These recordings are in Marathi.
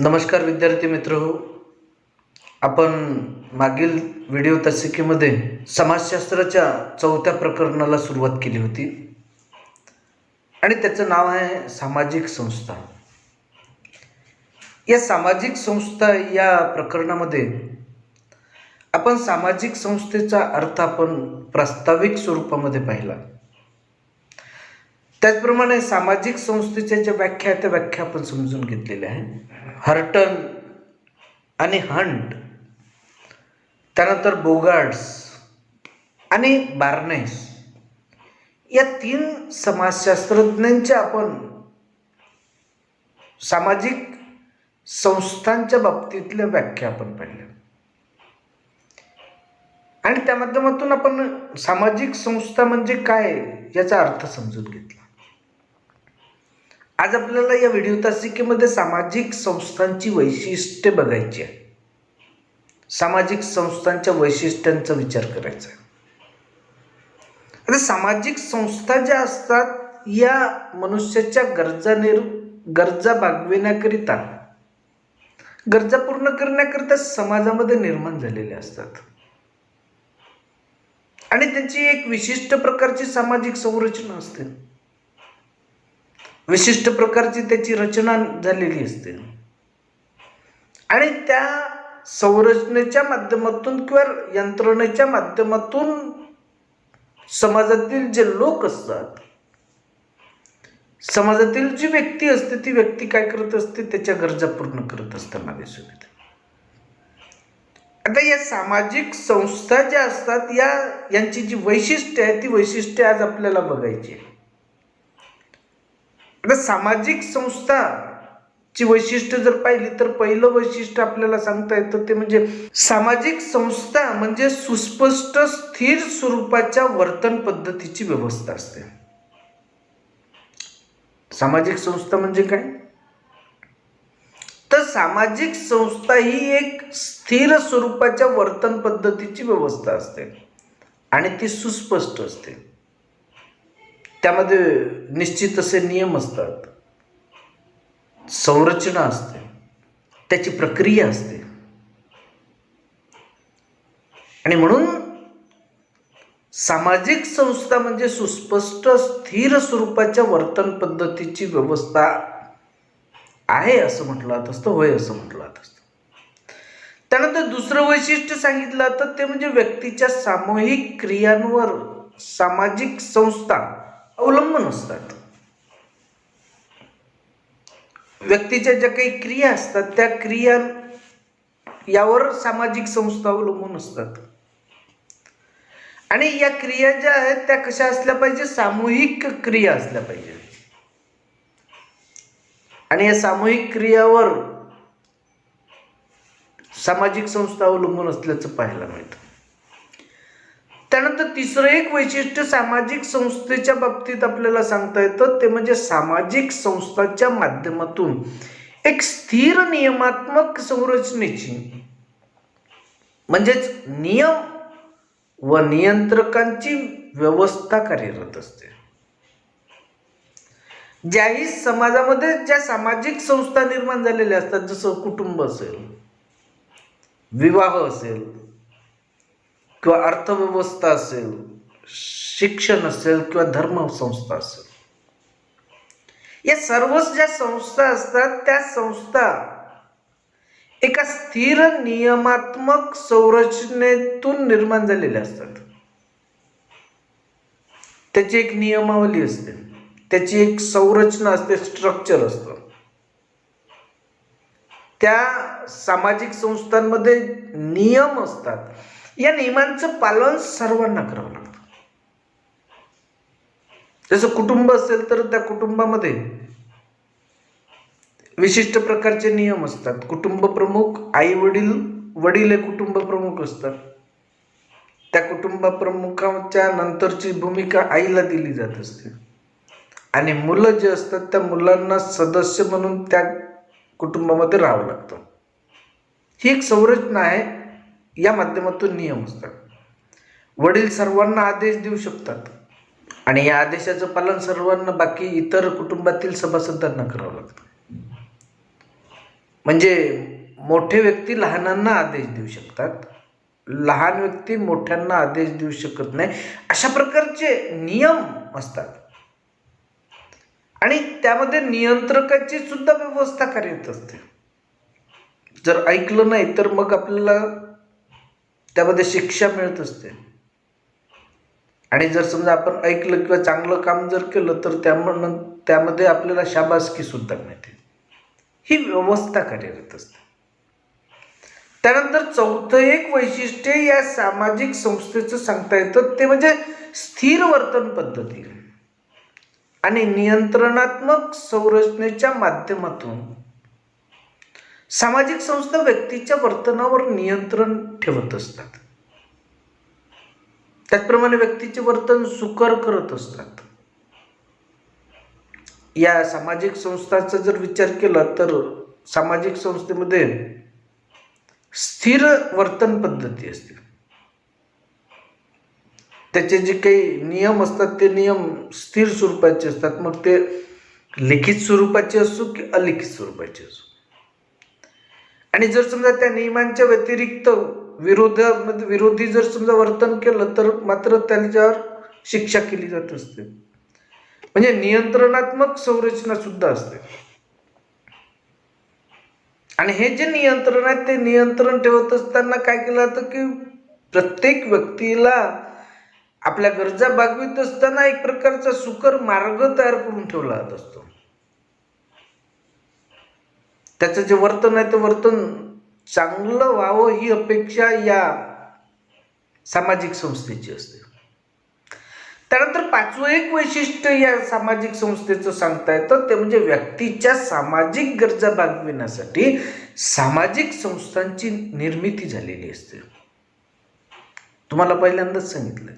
नमस्कार विद्यार्थी मित्र हो आपण मागील व्हिडिओ तसिकेमध्ये समाजशास्त्राच्या चौथ्या प्रकरणाला सुरुवात केली होती. आणि त्याचं नाव आहे सामाजिक संस्था. या सामाजिक संस्था या प्रकरणामध्ये आपण सामाजिक संस्थेचा अर्थ आपण प्रास्ताविक स्वरूपामध्ये पाहिला. त्याचप्रमाणे सामाजिक संस्थेच्या ज्या व्याख्या आहेत त्या व्याख्या आपण समजून घेतलेल्या आहे हर्टन आणि हंट त्यानंतर बोगार्ड्स आणि बार्नेस या तीन समाजशास्त्रज्ञांच्या आपण सामाजिक संस्थांच्या बाबतीतल्या व्याख्या आपण पाहिल्या. आणि त्या माध्यमातून आपण सामाजिक संस्था म्हणजे काय याचा अर्थ समजून घेतला. आज आपल्याला या व्हिडिओ तासिकेमध्ये सामाजिक संस्थांची वैशिष्ट्ये बघायची आहे. सामाजिक संस्थांच्या वैशिष्ट्यांचा विचार करायचा आहे. आता सामाजिक संस्था ज्या असतात या मनुष्याच्या गरजा निर गरजा भागविण्याकरिता गरजा पूर्ण करण्याकरिता समाजामध्ये निर्माण झालेल्या असतात. आणि त्यांची एक विशिष्ट प्रकारची सामाजिक संरचना असते. विशिष्ट प्रकारची त्याची रचना झालेली असते. आणि त्या संरचनेच्या माध्यमातून किंवा यंत्रणेच्या माध्यमातून समाजातील जे लोक असतात समाजातील जी व्यक्ती असते ती व्यक्ती काय करत असते? त्याच्या गरजा पूर्ण करत असताना दिसून येते. आता या सामाजिक संस्था ज्या असतात या यांची जी वैशिष्ट्य आहे ती वैशिष्ट्ये आज आपल्याला बघायची आहे. आता सामाजिक संस्था ची वैशिष्ट्य जर पाहिली तर पहिलं वैशिष्ट्य आपल्याला सांगता येतं ते म्हणजे सामाजिक संस्था म्हणजे सुस्पष्ट स्थिर स्वरूपाच्या वर्तन पद्धतीची व्यवस्था असते. सामाजिक संस्था म्हणजे काय? तर सामाजिक संस्था ही एक स्थिर स्वरूपाच्या वर्तन पद्धतीची व्यवस्था असते आणि ती सुस्पष्ट असते. त्यामध्ये निश्चित असे नियम असतात. संरचना असते. त्याची प्रक्रिया असते. आणि म्हणून सामाजिक संस्था म्हणजे सुस्पष्ट स्थिर स्वरूपाच्या वर्तन पद्धतीची व्यवस्था आहे असं म्हटलं जात असतं होय असं म्हटलं जात असतं. त्यानंतर दुसरं वैशिष्ट्य सांगितलं जातं ते म्हणजे व्यक्तीच्या सामूहिक क्रियांवर सामाजिक संस्था अवलंबून असतात. व्यक्तीच्या ज्या काही क्रिया असतात त्या क्रिया यावर सामाजिक संस्था अवलंबून असतात. आणि या क्रिया ज्या आहेत त्या कशा असल्या पाहिजे? सामूहिक क्रिया असल्या पाहिजे. आणि या सामूहिक क्रियावर सामाजिक संस्था अवलंबून असल्याचं पाहायला मिळतं. त्यानंतर तिसरं एक वैशिष्ट्य सामाजिक संस्थेच्या बाबतीत आपल्याला सांगता येतं ते म्हणजे सामाजिक संस्थाच्या माध्यमातून. एक स्थिर नियमात्मक संरचनेची म्हणजेच नियम व नियंत्रकांची व्यवस्था कार्यरत असते. ज्याही समाजामध्ये ज्या सामाजिक संस्था निर्माण झालेल्या असतात जसं कुटुंब असेल विवाह असेल किंवा अर्थव्यवस्था असेल शिक्षण असेल किंवा धर्म संस्था असेल. या सर्वच ज्या संस्था असतात त्या संस्था एका स्थिर नियमात्मक संरचनेतून निर्माण झालेल्या असतात. त्याची एक नियमावली असते. त्याची एक संरचना असते स्ट्रक्चर असतं. त्या सामाजिक संस्थांमध्ये नियम असतात. या नियमांचं पालन सर्वांना करावं लागतं. जसं कुटुंब असेल तर त्या कुटुंबामध्ये विशिष्ट प्रकारचे नियम असतात. कुटुंब प्रमुख आई वडील वडील हे कुटुंब प्रमुख असतात. त्या कुटुंब प्रमुखाच्या नंतरची भूमिका आईला दिली जात असते. आणि मुलं जे असतात त्या मुलांना सदस्य म्हणून त्या कुटुंबामध्ये राहावं लागतं. ही एक संरचना आहे. या माध्यमातून नियम असतात. वडील सर्वांना आदेश देऊ शकतात. आणि या आदेशाचं पालन सर्वांना बाकी इतर कुटुंबातील सभासदांना करावं लागतं. म्हणजे मोठे व्यक्ती लहानांना आदेश देऊ शकतात. लहान व्यक्ती मोठ्यांना आदेश देऊ शकत नाही. अशा प्रकारचे नियम असतात. आणि त्यामध्ये नियंत्रकाची सुद्धा व्यवस्था कार्यरत असते. जर ऐकलं नाही तर मग आपल्याला त्यामध्ये शिक्षा मिळत असते. आणि जर समजा आपण ऐकलं किंवा चांगलं काम जर केलं तर त्यामुळं त्यामध्ये आपल्याला शाबासकी सुद्धा मिळते. ही व्यवस्था कार्यरत असते. त्यानंतर चौथं एक वैशिष्ट्य या सामाजिक संस्थेचं सांगता येतं ते म्हणजे स्थिर वर्तन पद्धती. आणि नियंत्रणात्मक संरचनेच्या माध्यमातून सामाजिक संस्था व्यक्तीच्या वर्तनावर नियंत्रण ठेवत असतात. त्याचप्रमाणे व्यक्तीचे वर्तन सुकर करत असतात. या सामाजिक संस्थांचा जर विचार केला तर सामाजिक संस्थेमध्ये स्थिर वर्तन पद्धती असते. त्याचे जे काही नियम असतात ते नियम स्थिर स्वरूपाचे असतात. मग ते लिखित स्वरूपाचे असो की अलिखित स्वरूपाचे असो. आणि जर समजा त्या नियमांच्या व्यतिरिक्त विरोधामध्ये म्हणजे विरोधी जर समजा वर्तन केलं तर मात्र त्यांच्यावर शिक्षा केली जात असते. म्हणजे नियंत्रणात्मक संरचना सुद्धा असते. आणि हे जे नियंत्रण आहे ते नियंत्रण ठेवत असताना काय केलं जातं की प्रत्येक व्यक्तीला आपल्या गरजा भागवित असताना एक प्रकारचा सुकर मार्ग तयार करून ठेवला जात असतो. त्याचं जे वर्तन आहे ते वर्तन चांगलं व्हावं ही अपेक्षा या सामाजिक संस्थेची असते. त्यानंतर पाचवं एक वैशिष्ट्य या सामाजिक संस्थेचं सांगता येतं ते म्हणजे व्यक्तीच्या सामाजिक गरजा भागविण्यासाठी सामाजिक संस्थांची निर्मिती झालेली असते. तुम्हाला पहिल्यांदाच सांगितलं.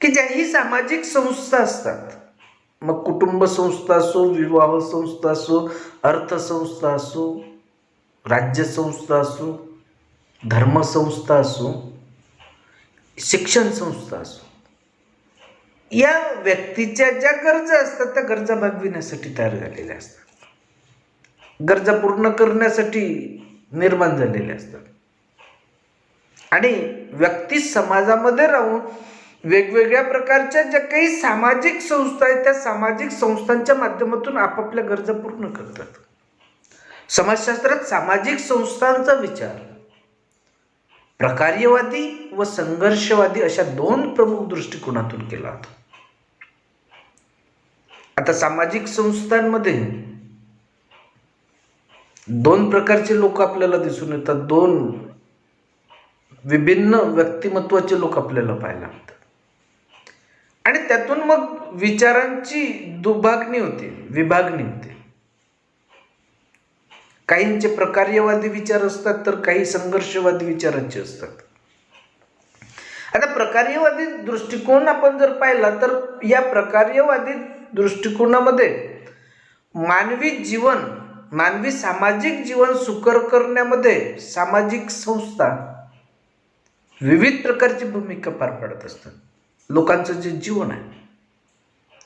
की ज्याही सामाजिक संस्था असतात मग कुटुंब संस्था असो विवाह संस्था असो अर्थसंस्था असो राज्यसंस्था असो धर्मसंस्था असो शिक्षण संस्था असो या व्यक्तीच्या ज्या गरजा असतात त्या गरजा भागविण्यासाठी तयार झालेल्या असतात. गरजा पूर्ण करण्यासाठी निर्माण झालेल्या असतात. आणि व्यक्ती समाजामध्ये राहून वेगवेगळ्या प्रकारच्या ज्या काही सामाजिक संस्था आहेत त्या सामाजिक संस्थांच्या माध्यमातून आपापल्या गरजा पूर्ण करतात. समाजशास्त्रात सामाजिक संस्थांचा विचार. प्रकार्यवादी व संघर्षवादी अशा दोन प्रमुख दृष्टिकोनातून केला जातो आता सामाजिक संस्थांमध्ये दोन प्रकारचे लोक आपल्याला दिसून येतात. दोन विभिन्न व्यक्तिमत्वाचे लोक आपल्याला पाहायला मिळतात. आणि त्यातून मग विचारांची दुभागणी होते विभागणी होते. काहींचे प्रकार्यवादी विचार असतात तर काही संघर्षवादी विचारांचे असतात. आता प्रकार्यवादी दृष्टिकोन आपण जर पाहिला तर या प्रकार्यवादी दृष्टिकोनामध्ये मानवी जीवन मानवी सामाजिक जीवन सुकर करण्यामध्ये सामाजिक संस्था विविध प्रकारची भूमिका पार पाडत असतात. लोकांचं जे जीवन आहे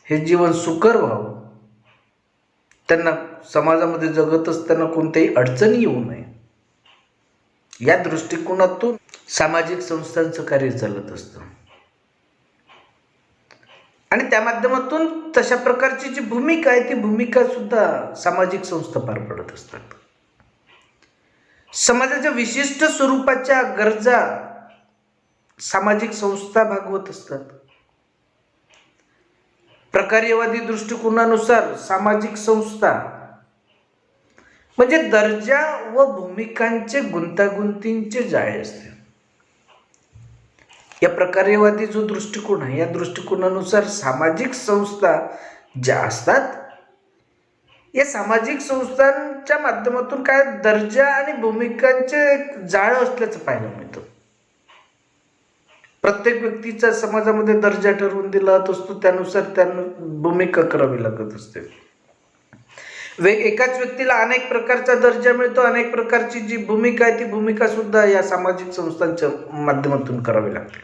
हे जीवन सुकर व्हावं त्यांना समाजामध्ये जगत असताना कोणत्याही अडचणी येऊ नये. या दृष्टिकोनातून सामाजिक संस्थांचं कार्य चालत असतं. आणि त्या माध्यमातून तशा प्रकारची जी भूमिका आहे ती भूमिका सुद्धा सामाजिक संस्था पार पडत असतात. समाजाच्या विशिष्ट स्वरूपाच्या गरजा सामाजिक संस्था भागवत असतात. प्रकार्यवादी दृष्टिकोनानुसार सामाजिक संस्था म्हणजे दर्जा व भूमिकांचे गुंतागुंतींचे जाळे असते. या प्रकार्यवादी जो दृष्टिकोन आहे या दृष्टिकोनानुसार सामाजिक संस्था ज्या असतात या सामाजिक संस्थांच्या माध्यमातून काय दर्जा आणि भूमिकांचे जाळ जाळं असल्याचं पाहायला मिळतं. प्रत्येक व्यक्तीचा समाजामध्ये दर्जा ठरवून दिला जात असतो त्यानुसार त्यांना भूमिका करावी लागत असते. वेग एकाच व्यक्तीला अनेक प्रकारचा दर्जा मिळतो अनेक प्रकारची जी भूमिका आहे ती भूमिका सुद्धा या सामाजिक संस्थांच्या माध्यमातून करावी लागते.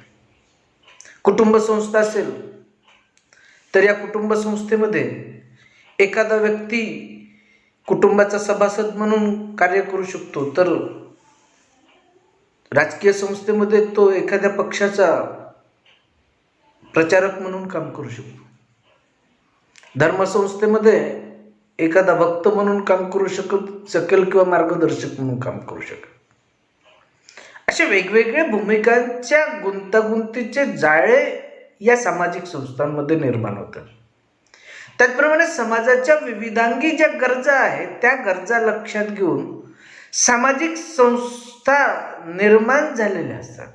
कुटुंब संस्था असेल तर या कुटुंब संस्थेमध्ये एखादा व्यक्ती कुटुंबाचा सभासद म्हणून कार्य करू शकतो तर राजकीय संस्थेमध्ये तो एखाद्या पक्षाचा प्रचारक म्हणून काम करू शकतो. धर्मसंस्थेमध्ये एखादा भक्त म्हणून काम करू शकत शकेल किंवा मार्गदर्शक म्हणून काम करू शकेल. अशा वेगवेगळ्या भूमिकांच्या गुंतागुंतीचे जाळे या सामाजिक संस्थांमध्ये निर्माण होतात. त्याचप्रमाणे समाजाच्या विविधांगी ज्या गरजा आहेत त्या गरजा लक्षात घेऊन सामाजिक संस्था निर्माण झालेल्या असतात.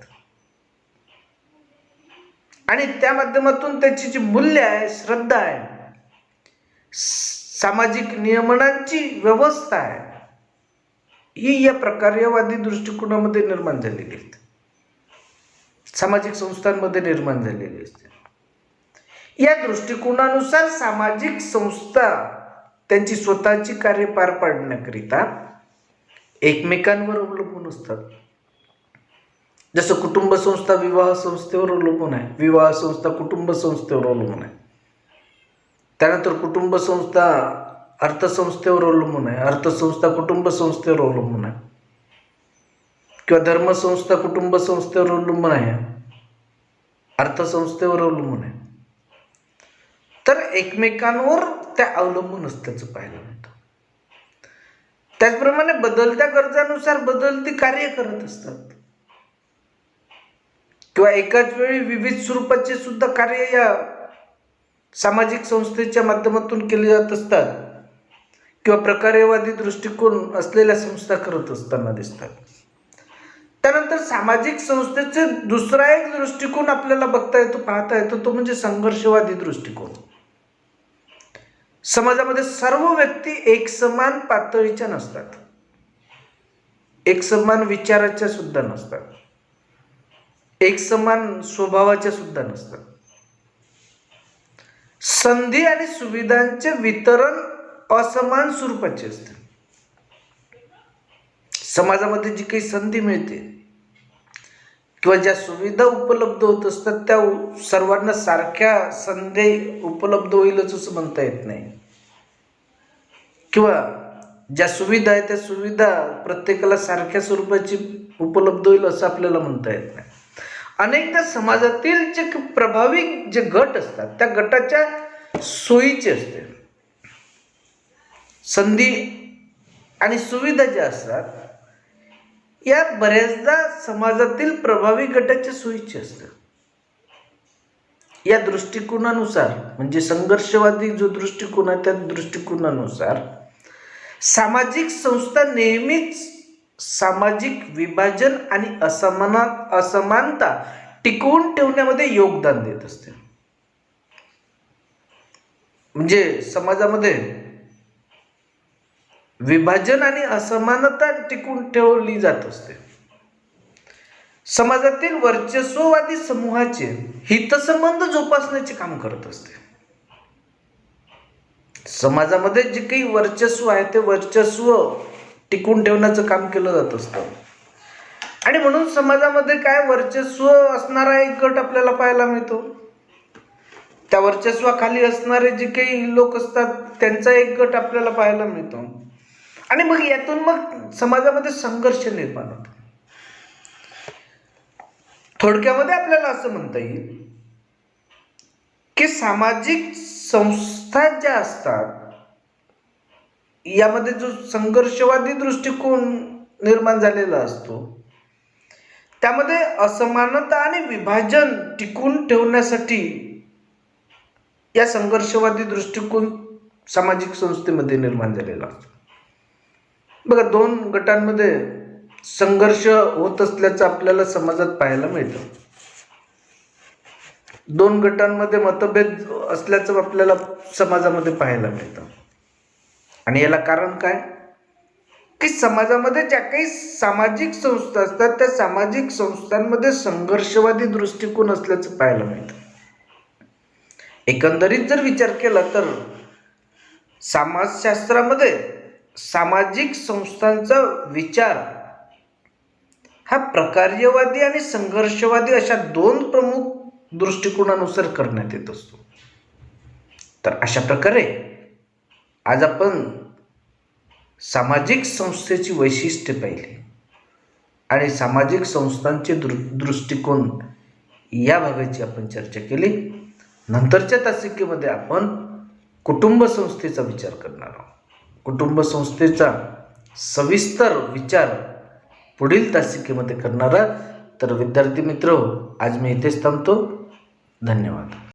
आणि त्या माध्यमातून त्याची जी मूल्य आहे श्रद्धा आहे सामाजिक नियमनांची व्यवस्था आहे. ही या प्रकार्यवादी दृष्टिकोनामध्ये निर्माण झालेली असते सामाजिक संस्थांमध्ये निर्माण झालेली असते. या दृष्टिकोनानुसार सामाजिक संस्था त्यांची स्वतःची कार्य पार पाडण्याकरिता एकमेकांवर अवलंबून असतात. जसं कुटुंब संस्था विवाह संस्थेवर अवलंबून आहे. विवाह संस्था कुटुंब संस्थेवर अवलंबून आहे. त्यानंतर कुटुंब संस्था अर्थसंस्थेवर अवलंबून आहे. अर्थसंस्था कुटुंब संस्थेवर अवलंबून आहे. किंवा धर्मसंस्था कुटुंब संस्थेवर अवलंबून आहे. अर्थसंस्थेवर अवलंबून आहे. तर एकमेकांवर त्या अवलंबून असल्याचं पाहायला मिळतं. त्याचप्रमाणे बदलत्या गरजानुसार बदलती कार्य करत असतात. किंवा एकाच वेळी विविध स्वरूपाचे सुद्धा कार्य या सामाजिक संस्थेच्या माध्यमातून केले जात असतात किंवा प्रकार्यवादी दृष्टिकोन असलेल्या संस्था करत असताना दिसतात. त्यानंतर सामाजिक संस्थेचे दुसरा एक दृष्टिकोन आपल्याला बघता येतो पाहता येतो तो म्हणजे संघर्षवादी दृष्टिकोन. समाजामध्ये सर्व व्यक्ती एकसमान पातळीच्या नसतात. एकसमान विचाराच्या सुद्धा नसतात. एकसमान स्वभावाच्या सुद्धा नसतात. संधी आणि सुविधांचे वितरण असमान स्वरूपाचे असते. समाजामध्ये जी काही संधी मिळते किंवा ज्या सुविधा उपलब्ध होत असतात त्या सर्वांना सारख्या संधी उपलब्ध होईलच असं म्हणता येत नाही. किंवा ज्या सुविधा आहेत त्या सुविधा प्रत्येकाला सारख्या स्वरूपाची उपलब्ध होईल असं आपल्याला म्हणता येत नाही. अनेकदा समाजातील जे प्रभावी जे गट असतात त्या गटाच्या सोयीचे असते. संधी आणि सुविधा ज्या असतात या बऱ्याचदा समाजातील प्रभावी गटाच्या सोयीचे असतात या दृष्टिकोनानुसार म्हणजे संघर्षवादी जो दृष्टिकोन आहे त्या दृष्टिकोनानुसार सामाजिक संस्था नेहमीच सामाजिक विभाजन आणि असमाना असमानता टिकवून ठेवण्यामध्ये योगदान देत असते. म्हणजे समाजामध्ये विभाजन आणि असमानता टिकून ठेवली जात असते. समाजातील वर्चस्ववादी समूहाचे हितसंबंध जोपासण्याचे काम करत असते. समाजामध्ये जे काही वर्चस्व आहे ते वर्चस्व टिकून ठेवण्याचं काम केलं जात असतं. आणि म्हणून समाजामध्ये काय वर्चस्व असणारा एक गट आपल्याला पाहायला मिळतो. त्या वर्चस्वाखाली असणारे जे काही लोक असतात त्यांचा एक गट आपल्याला पाहायला मिळतो. आणि मग यातून मग समाजामध्ये संघर्ष निर्माण होतो. थोडक्यामध्ये आपल्याला असं म्हणता येईल की सामाजिक संस्था ज्या असतात यामध्ये जो संघर्षवादी दृष्टिकोन निर्माण झालेला असतो त्यामध्ये असमानता आणि विभाजन टिकून ठेवण्यासाठी या संघर्षवादी दृष्टिकोन सामाजिक संस्थेमध्ये निर्माण झालेला असतो. बघा दोन गटांमध्ये संघर्ष होत असल्याचं आपल्याला समाजात पाहायला मिळतं. दोन गटांमध्ये मतभेद असल्याचं आपल्याला समाजामध्ये पाहायला मिळतं. आणि याला कारण काय? की समाजामध्ये ज्या काही सामाजिक संस्था असतात त्या सामाजिक संस्थांमध्ये संघर्षवादी दृष्टिकोन असल्याचं पाहायला मिळतं. एकंदरीत जर विचार केला तर समाजशास्त्रामध्ये सामाजिक संस्थांचा विचार हा प्रकार्यवादी आणि संघर्षवादी अशा दोन प्रमुख दृष्टिकोनानुसार करण्यात येत असतो. तर अशा प्रकारे आज आपण सामाजिक संस्थेची वैशिष्ट्ये पाहिली. आणि सामाजिक संस्थांचे दृ दृष्टिकोन या भागाची आपण चर्चा केली. नंतरच्या तासिकेमध्ये आपण कुटुंब संस्थेचा विचार करणार आहोत. कुटुंब संस्थेचा सविस्तर विचार पुढील तासिकेमध्ये करणार आहात. तर विद्यार्थी मित्र आज मी इथेच थांबतो. धन्यवाद.